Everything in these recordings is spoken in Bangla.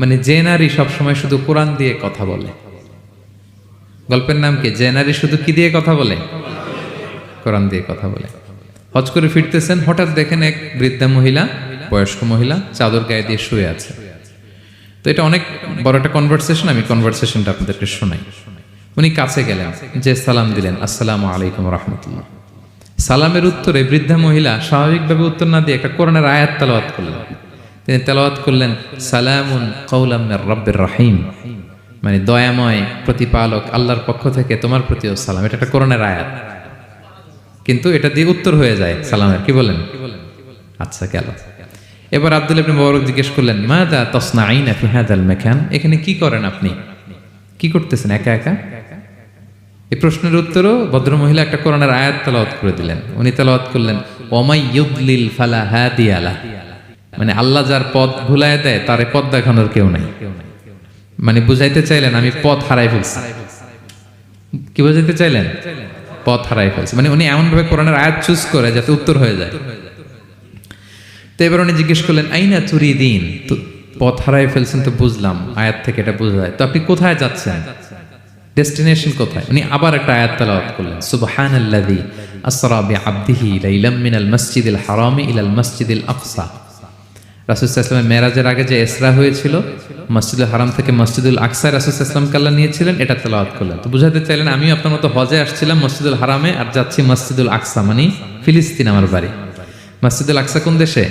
মানে যে নারী সবসময় শুধু কোরআন দিয়ে কথা বলে। গল্পের নাম কি? যে নারী শুধু কি দিয়ে কথা বলে? কোরআন দিয়ে কথা বলে। হজ করে ফিরতেছেন, হঠাৎ দেখেন এক বৃদ্ধা মহিলা, বয়স্ক মহিলা, চাদর গায়ে দিয়ে শুয়ে আছে। তো এটা অনেক বড় একটা কনভারসেশন আমি কনভারসেশনটা আপনাদেরকে শোনাই। উনি কাছে গেলেন, যে সালাম দিলেন, আসসালামু আলাইকুম রহমতুল্লাহ। সালামের উত্তরে বৃদ্ধা মহিলা স্বাভাবিকভাবে উত্তর না দিয়ে একটা কোরআনের আয়াত তেলাওয়াত করলেন। তিনি তেলাওয়াত করলেন, সালামুন কৌলামের রব্বের রাহিম। মানে দয়াময় প্রতিপালক আল্লাহর পক্ষ থেকে তোমার প্রতিও সালাম। এটা একটা কোরআনের আয়াত। কিন্তু এটা দিয়ে উত্তর হয়ে যায় সালামের। কি বলেন? আচ্ছা গেল। এবার আব্দুল ইবনে মুবারক জিজ্ঞেস করলেন মা দা তসনা আইনা ফি হাদাল মাকান? এখানে কি করেন আপনি? কি করতেছেন? একা একা? এই প্রশ্নের উত্তরও ভদ্রমহিলা একটা কোরআনের আয়াত তেলাওয়াত করে দিলেন। উনি তেলাওয়াত করলেন, ওমাই ইউদলিল ফালা হাদিয়ালা মানে আল্লাহ যার পথ ভুলায় দেয়, তারে পথ দেখানোর কেউ নাই। মানে বুঝাইতে চাইলেন, আমি পথ হারাই ফেলছি। কি বুঝাইতে চাইলেন? পথ হারাই ফেলছি। মানে উনি এমন ভাবে কোরআনের আয়াত চুজ করে যাতে উত্তর হয়ে যায়। তো এবার উনি জিজ্ঞেস করলেন, আইনা চুরি দিন তো পথ হারাই ফেলছেন তো বুঝলাম, আয়াত থেকে এটা বোঝা যায়। তো আপনি কোথায় যাচ্ছেন? ডেস্টিনেশন কোথায়? উনি আবার একটা আয়াত তেলাওয়াত করলেন সুবহান সুবহানাল্লাযী আসরা বিআবদিহি লাইলাম মিনাল মসজিদিল হারামি ইলাল মসজিদিল আকসা। রাসুলামের মেরাজের আগে যে এসরা হয়েছিল, মসজিদুল হারাম থেকে মসজিদুল আকসায় রাসুলাম কাল্লা নিয়েছিলেন, এটা তেলাওয়াত করলেন। তো বুঝাতে চাইলেন, আমিও আপনার মতো হজে আসছিলাম মসজিদুল হারামে আর যাচ্ছি মসজিদুল আকসা মানে ফিলিস্তিন আমার বাড়ি। মসজিদুল আকসা কোন দেশে?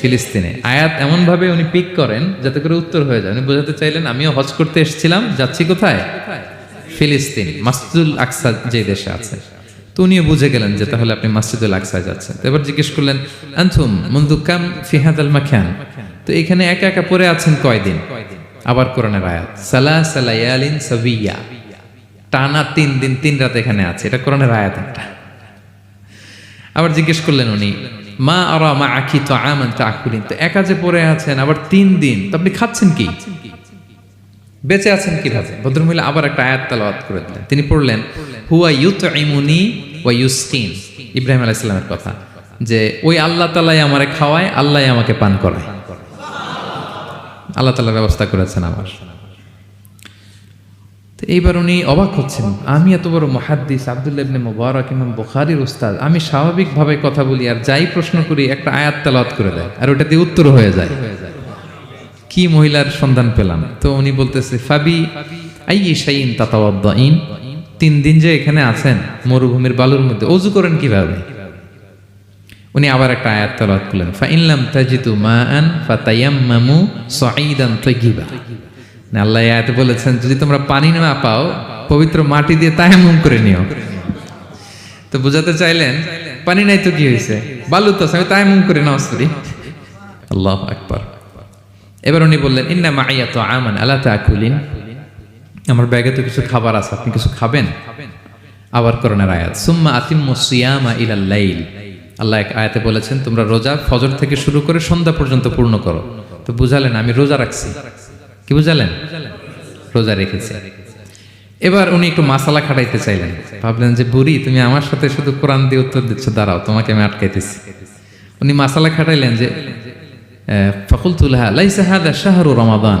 ফিলিস্তিনে। আয়াত এমনভাবে উনি পিক করেন যাতে করে উত্তর হয়ে যায়। উনি বোঝাতে চাইলেন, আমিও হজ করতে এসেছিলাম, যাচ্ছি কোথায়? ফিলিস্তিন। মসজিদুল আকসা যে দেশে আছে। তো উনিও বুঝে গেলেন যে তাহলে আপনি মসজিদুল আকসায় যাচ্ছেন। এবার জিজ্ঞেস করলেন আনথুম মন্দুকাম ফিহাদ আল মাখান? তো এখানে একা একা পড়ে আছেন কয়দিন? আবার কোরআনের আয়াত সালা সালায়ালিন সাবিয়া। টানা তিন দিন, তিন রাত এখানে আছে, এটা কোরআনের আয়াত একটা। আবার জিজ্ঞেস করলেন উনি, মা আর মা আখি তো আমান তা আকুলিন তো একা যে পড়ে আছেন, আবার তিন দিন, তো আপনি খাচ্ছেন কি? বেঁচে আছেন কীভাবে? ভদ্রমহিলা আবার একটা আয়াত তালাওয়াত করে দিলেন। তিনি পড়লেন, হুয়া ইউত ইমুনি ওয়া ইউস্তিন ইব্রাহিম আলাইহিস সালামের কথা, যে ওই আল্লাহ তালাই আমারে খাওয়ায়, আল্লাহ আমাকে পান করায়। আল্লাহ তালা ব্যবস্থা করেছেন আমার। তো এইবার উনি অবাক হচ্ছেন, আমি এত বড় মহাদ্দিস আবদুল্লাহ ইবনে মুবারক, ইমাম বুখারীর উস্তাদ, আমি স্বাভাবিকভাবে কথা বলি আর যাই প্রশ্ন করি, একটা আয়াত তালাত করে দেয়, আর ওটা দিয়ে উত্তর হয়ে যায়। কি মহিলার সন্ধান পেলাম? তো উনি বলতেছে, ফাবি আই শাইন তাতাওয়াদ্দাইন? তিন দিন যে এখানে আছেন, মরুভূমির বালুর মধ্যে, অজু করেন কীভাবে? উনি আবার একটা আয়াত তেলাওয়াত করলেন ফাইনলাম তাজিতু মাআন ফাতায়াম্মামু সাঈদান তাইয়িবা না আল্লাহ এই আয়াতে বলেছেন, যদি তোমরা পানি না পাও, পবিত্র মাটি দিয়ে তায়াম্মুম করে নিও। তো বুঝাতে চাইলেন, পানি নাই তো কি হয়েছে বালু তো আমি তায়াম্মুম করে নাও করি আল্লাহু আকবার। এবার উনি বললেন, ইন্না মাইয়া তো আমান আলা তাকুলিন আমার ব্যাগে তো কিছু খাবার আছে, আপনি কিছু খাবেন? আবার করোনার আয়াত, সুম্মা আতিম্মু সিয়ামা লাইল। আল্লাহ এক আয়াতে বলেছেন, তোমরা রোজা ফজর থেকে শুরু করে সন্ধ্যা পর্যন্ত পূর্ণ করো। তো বুঝালেন, আমি রোজা রাখছি। কি বুঝালেন? রোজা রেখেছি। এবার উনি একটু মাসালা খাটাইতে চাইলেন। ভাবলেন যে, বুড়ি, তুমি আমার সাথে শুধু কোরআন দিয়ে উত্তর দিচ্ছ, দাঁড়াও, তোমাকে আমি আটকাইতেছি। উনি মাসালা খাটাইলেন যে ফকুলতুল্লাহা লাইসা হাদা শাহরু রমাদান।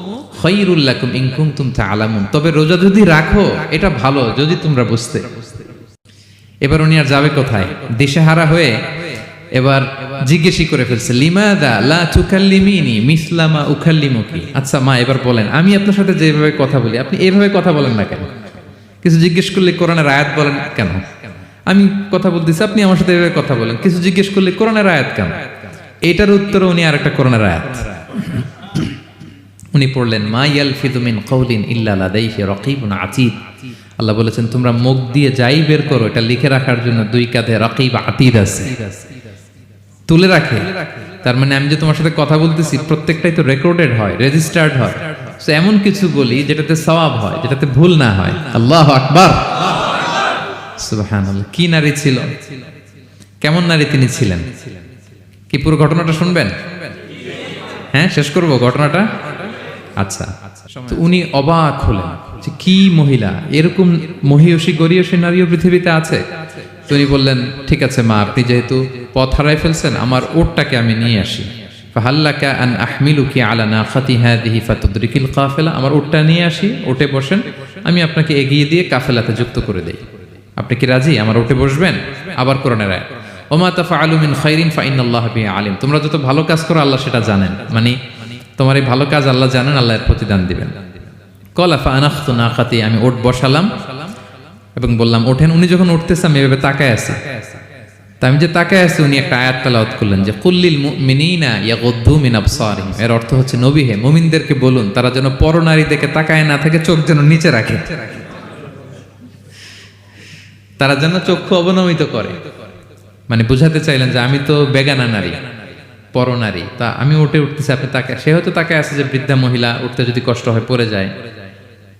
খৈরুল্লাকুম ইনকুম তুম আলামুন তবে রোজা যদি রাখো, এটা ভালো, যদি তোমরা বুঝতে। এবার উনি আর যাবে কোথায়? দিশেহারা হয়ে এবার জিজ্ঞেসই করে ফেলছে, লিমাদা লা তুকাল্লিমিনি মিসলামা উখাল্লিমুকি আচ্ছা মা, এবার বলেন, আমি আপনার সাথে যেভাবে কথা বলি, আপনি এইভাবে কথা বলেন না কেন? কিছু জিজ্ঞেস করলে কোরআনের আয়াত বলেন কেন? আমি কথা বলতেছি, আপনি আমার সাথে এভাবে কথা বলেন। কিছু জিজ্ঞেস করলে কোরআনের আয়াত কেন? এটার উত্তরে উনি আর একটা কোরআনের আয়াত। উনি পড়লেন, মা ইয়ালফিদু মিন কওলিন ইল্লা রাকিবুন আতীদ। আল্লাহ বলেছেন, তোমরা মুখ দিয়ে যাই বের করো, এটা লিখে রাখার জন্য দুই কাঁধে রাকিব আতীদ আছে। তুলে রাখে। তার মানে আমি যে তোমার সাথে কথা বলতেছি, প্রত্যেকটাই তো রেকর্ডেড হয় রেজিস্টার্ড হয়। তো এমন কিছু বলি যেটাতে সওয়াব হয়, যেটাতে ভুল না হয়। আল্লাহ আকবার। কি নারী ছিল? কেমন নারী তিনি ছিলেন? কি পুরো ঘটনাটা শুনবেন? হ্যাঁ শেষ করব ঘটনাটা? আচ্ছা তো উনি অবাক হলেন যে কি মহিলা? এরকম মহিয়সী গরিয়সী নারীও পৃথিবীতে আছে? তো উনি বললেন ঠিক আছে মা আপনি যেহেতু পথ হারাই ফেলছেন আমার ওটটাকে আমি নিয়ে আসি। ফাহাল্লাকা আন আহমিলুকি আলা নাখাতি হাদিহি ফাতুদরিকিল কাফেলা। আমার ওটটা নিয়ে আসি ওটে বসেন আমি আপনাকে এগিয়ে দিয়ে কাফেলাতে যুক্ত করে দেই। আপনি কি রাজি? আমার ওটে বসবেন? আবার কোরআনের আয়াত ওমা তাফা আলুমিন খাইরিন ফাইন আল্লাহ আলিম তোমরা যত ভালো কাজ করো আল্লাহ সেটা জানেন। মানে তোমার এই ভালো কাজ আল্লাহ জানেন, আল্লাহ এর প্রতিদান দিবেন। কলাফা আনাখতু নাকাতি আমি ওট বসালাম এবং বললাম, ওঠেন। উনি যখন উঠতেছে, আমি এভাবে তাকায় আছি। তা আমি যে তাকায় আছি, উনি একটা আয়াত তালাওয়াত করলেন যে কুল্লিল মুমিনিনা ইয়াগুদ্দু মিন আবসারিহিম। এর অর্থ হচ্ছে, নবী হে, মুমিনদেরকে বলুন, তারা যেন পরনারী দেখে তাকায় না থাকে, চোখ যেন নিচে রাখে। তারা যেন চক্ষু অবনমিত করে। মানে বুঝাতে চাইলেন যে, আমি তো বেগানা নারী। পরনারী। তা আমি উঠে উঠতেছি, আপনি তাকে সে হয়তো তাকে আছে যে বৃদ্ধা মহিলা, উঠতে যদি কষ্ট হয় পড়ে যায়।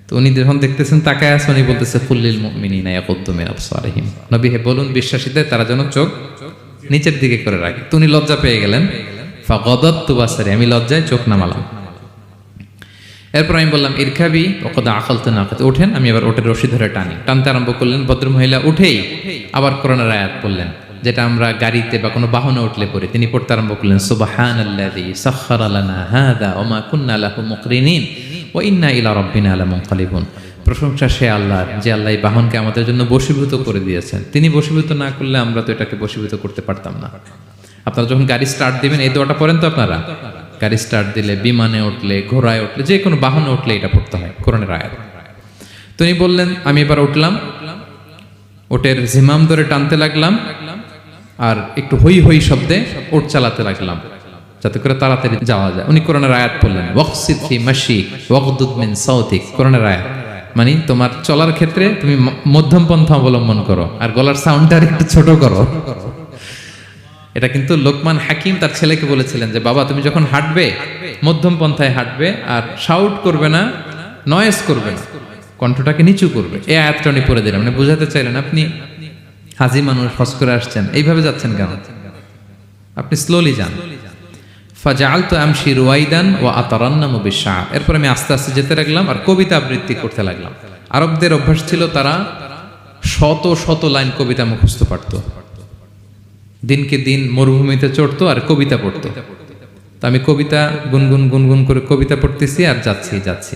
তো উনি যখন দেখতেছেন তাকে আছে, উনি বলতেছে, ফুল্লিল আবসারিহিম। নবী হে বলুন বিশ্বাসীদের, তারা যেন চোখ নিচের দিকে করে রাখে। তো উনি লজ্জা পেয়ে গেলেন। আমি লজ্জায় চোখ নামালাম। এরপর আমি বললাম ইরখাবি ওকদা আকালতে না ওঠেন আমি আবার ওটের রশি ধরে টানি। টানতে আরম্ভ করলেন ভদ্র মহিলা উঠেই আবার করোনার আয়াত বললেন যেটা আমরা গাড়িতে বা কোনো বাহনে উঠলে পড়ি, তিনি পড়তে আরম্ভ করলেন সুবাহান আল্লাযী সাখখারা লানা হাদা ওয়া মা কুন্না লাহু মুকরিনিন ওয়া ইন্না ইলা প্রশংসা সে আল্লাহ যে আল্লাহ এই বাহনকে আমাদের জন্য বশীভূত করে দিয়েছেন। তিনি বশীভূত না করলে আমরা তো এটাকে বশীভূত করতে পারতাম না। আপনারা যখন গাড়ি স্টার্ট দিবেন, এই দোয়াটা পড়েন তো আপনারা? গাড়ি স্টার্ট দিলে, বিমানে উঠলে, ঘোড়ায় উঠলে, যে কোনো বাহনে উঠলে এটা পড়তে হয়, কোরআনের আয়াত। তিনি বললেন, আমি এবার উঠলাম। ওটের জিমাম ধরে টানতে লাগলাম। আর একটু হই হই শব্দে ওট চালাতে লাগলাম, যাতে করে তাড়াতাড়ি যাওয়া যায়। উনি কোরআনের আয়াত সাউতিক কোরআনের আয়াত। মানে তোমার চলার ক্ষেত্রে তুমি মধ্যম পন্থা অবলম্বন করো, আর গলার সাউন্ডটা একটু ছোট করো। এটা কিন্তু লোকমান হাকিম তার ছেলেকে বলেছিলেন যে, বাবা, তুমি যখন হাঁটবে, মধ্যম পন্থায় হাঁটবে, আর শাউট করবে না নয়েস করবে না, কণ্ঠটাকে নিচু করবে। এই আয়াতটা উনি পড়ে দিলেন। মানে বুঝাতে চাইলেন আপনি হাজি মানুষ হজ করে আসছেন। এইভাবে যাচ্ছেন কেন? আপনি স্লোলি যান। ফাজাল তো আমশি রুয়াইদান ও আতারান্নাম বিশা এরপর আমি আস্তে আস্তে যেতে লাগলাম আর কবিতা আবৃত্তি করতে লাগলাম। আরবদের অভ্যাস ছিল তারা শত শত লাইন কবিতা মুখস্থ পারত। দিনকে দিন মরুভূমিতে চড়তো আর কবিতা পড়তো। তো আমি কবিতা গুনগুন গুনগুন করে কবিতা পড়তেছি আর যাচ্ছি যাচ্ছি।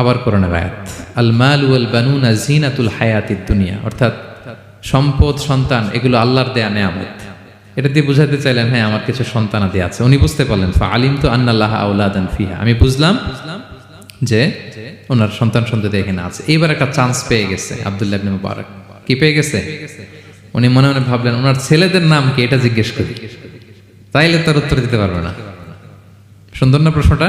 আবার কোরআনের আয়াত। আল মাল ওয়াল বানুনা জিনাতুল হায়াতিদ দুনিয়া। অর্থাৎ সম্পদ, সন্তান, এগুলো আল্লাহর দেয়া নেয়ামত। এটা দিয়ে বুঝাতে চাইলেন হ্যাঁ আমার কিছু সন্তানাদি আছে। উনি বুঝতে পারলেন, ফা আলিম তো আন্নাল্লাহ আউলাদান ফিহা। আমি বুঝলাম যে ওনার সন্তান সন্ততি এখানে আছে। এইবার একটা চান্স পেয়ে গেছে, আব্দুল্লাহ ইবনে মুবারক। কি পেয়ে গেছে? উনি মনে মনে ভাবলেন, ওনার ছেলেদের নাম কি? এটা জিজ্ঞেস করি। তাইলে তার উত্তর দিতে পারবে না। সুন্দর না প্রশ্নটা?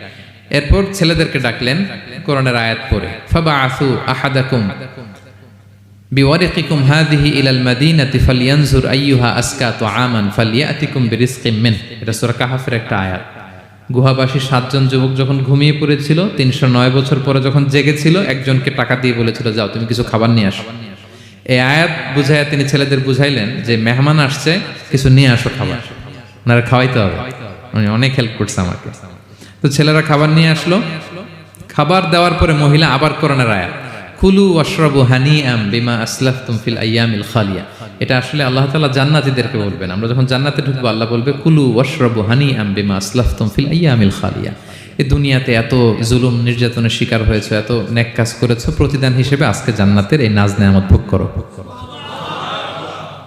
এরপর ছেলেদেরকে ডাকলেন কোরআনের আয়াত পড়ে। ফাবা আসু আহাদাকুম বিওয়ারিকিকুম হাদিহি ইলাল মাদিনাতি ফালিয়ানজুর আইয়ুহা আসকা তুআমান ফালিয়াতিকুম বিরিজকিম মিন। এটা সূরা কাহাফের একটা আয়াত। গুহাবাসী সাতজন যুবক যখন ঘুমিয়ে পড়েছিল, তিনশো নয় বছর পরে যখন জেগেছিল, একজনকে টাকা দিয়ে বলেছিল, যাও, তুমি কিছু খাবার নিয়ে আসো। এই আয়াত বুঝাইয়া তিনি ছেলেদের বুঝাইলেন যে, মেহমান আসছে, কিছু নিয়ে আসো খাবার। ওনারা খাওয়াইতে হবে। উনি অনেক হেল্প করছে আমাকে। তো ছেলেরা খাবার নিয়ে আসলো। খাবার দেওয়ার পরে মহিলা আবার করোনার আয়াত। কুলু অশ্রবু হানি আম বিমা আসলাফ তুমফিল আয়ামিল খালিয়া। এটা আসলে আল্লাহ তালা জান্নাতিদেরকে বলবেন। আমরা যখন জান্নাতে ঢুকবো, আল্লাহ বলবে, কুলু অশ্রবু হানি আম বিমা আসলাফ তুমফিল আয়ামিল খালিয়া। এই দুনিয়াতে এত জুলুম, নির্যাতনের শিকার হয়েছে, এত ন্যাক কাজ করেছ, প্রতিদান হিসেবে আজকে জান্নাতের এই নাজ নেয়ামত ভোগ করো।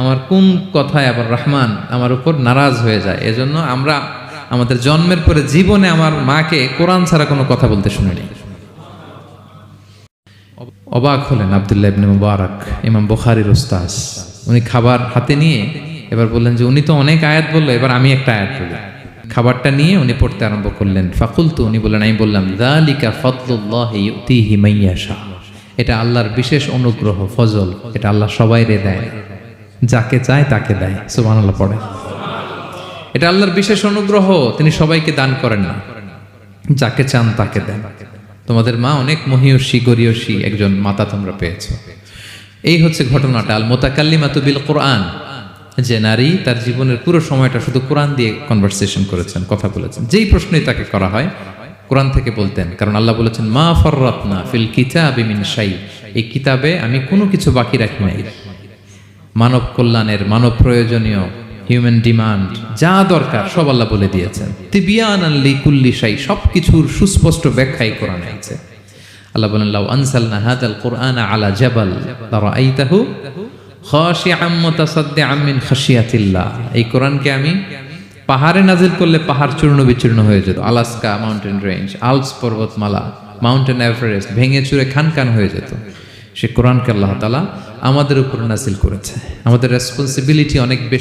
আমার কোন কথায় আবার রহমান আমার উপর নারাজ হয়ে যায়? এজন্য আমরা আমাদের জন্মের পরে জীবনে আমার মাকে কোরআন ছাড়া কোনো কথা বলতে শুনিনি। অবাক হলেন আবদুল্লাহ ইবনে মুবারক, ইমাম বুখারীর উস্তাজ উনি খাবার হাতে নিয়ে এবার বললেন যে, উনি তো অনেক আয়াত বলল, এবার আমি একটা আয়াত বলি। খাবারটা নিয়ে উনি পড়তে আরম্ভ করলেন। ফাকুল তো উনি বললেন, আমি বললাম যালিকা ফাদলুল্লাহ ইউতিহি মাইয়াশা। এটা আল্লাহর বিশেষ অনুগ্রহ, ফজল। এটা আল্লাহ সবাইরে দেয়। যাকে চায় তাকে দেয়। সুবহানাল্লাহ পড়ে। এটা আল্লাহর বিশেষ অনুগ্রহ, তিনি সবাইকে দান করেন না। যাকে চান তাকে দেন। তোমাদের মা অনেক মহিয়সী, গরিয়সী একজন মাতা তোমরা পেয়েছ। এই হচ্ছে ঘটনাটা আল মোতাকাল্লিমাতু বিল কোরআন যে নারী তার জীবনের পুরো সময়টা শুধু কোরআন দিয়ে কনভারসেশন করেছেন, কথা বলেছেন। যেই প্রশ্নই তাকে করা হয়, কোরআন থেকে বলতেন, কারণ আল্লাহ বলেছেন, মা ফররাতনা ফিল কিতাবি মিন এই কিতাবে আমি কোনো কিছু বাকি রাখি নাই। মানব কল্যাণের, মানব প্রয়োজনীয় হিউম্যান ডিমান্ড যা দরকার, সব আল্লাহ বলে দিয়েছেন। তিবিয়ান আল্লি কুল্লি শাই সব কিছুর সুস্পষ্ট ব্যাখ্যাই কোরআনে আছে। আল্লাহ বলেন, লাউ আনসালনা কোরআন আলা জাবাল খাশিয়াতিল্লাহ। এই কোরআনকে আমি পাহাড়ে নাজিল করলে পাহাড় চূর্ণ বিচূর্ণ হয়ে যেত, আলাস্কা মাউন্টেন রেঞ্জ, আলপস পর্বতমালা, মাউন্টেন এভারেস্ট, ভেঙে চুরে খান খান হয়ে যেত। সে কোরআনকে আল্লাহ তালা আমাদের উপর নাসিল করেছে। আমাদের রেসপন্সিবিলিটি অনেক বেশি।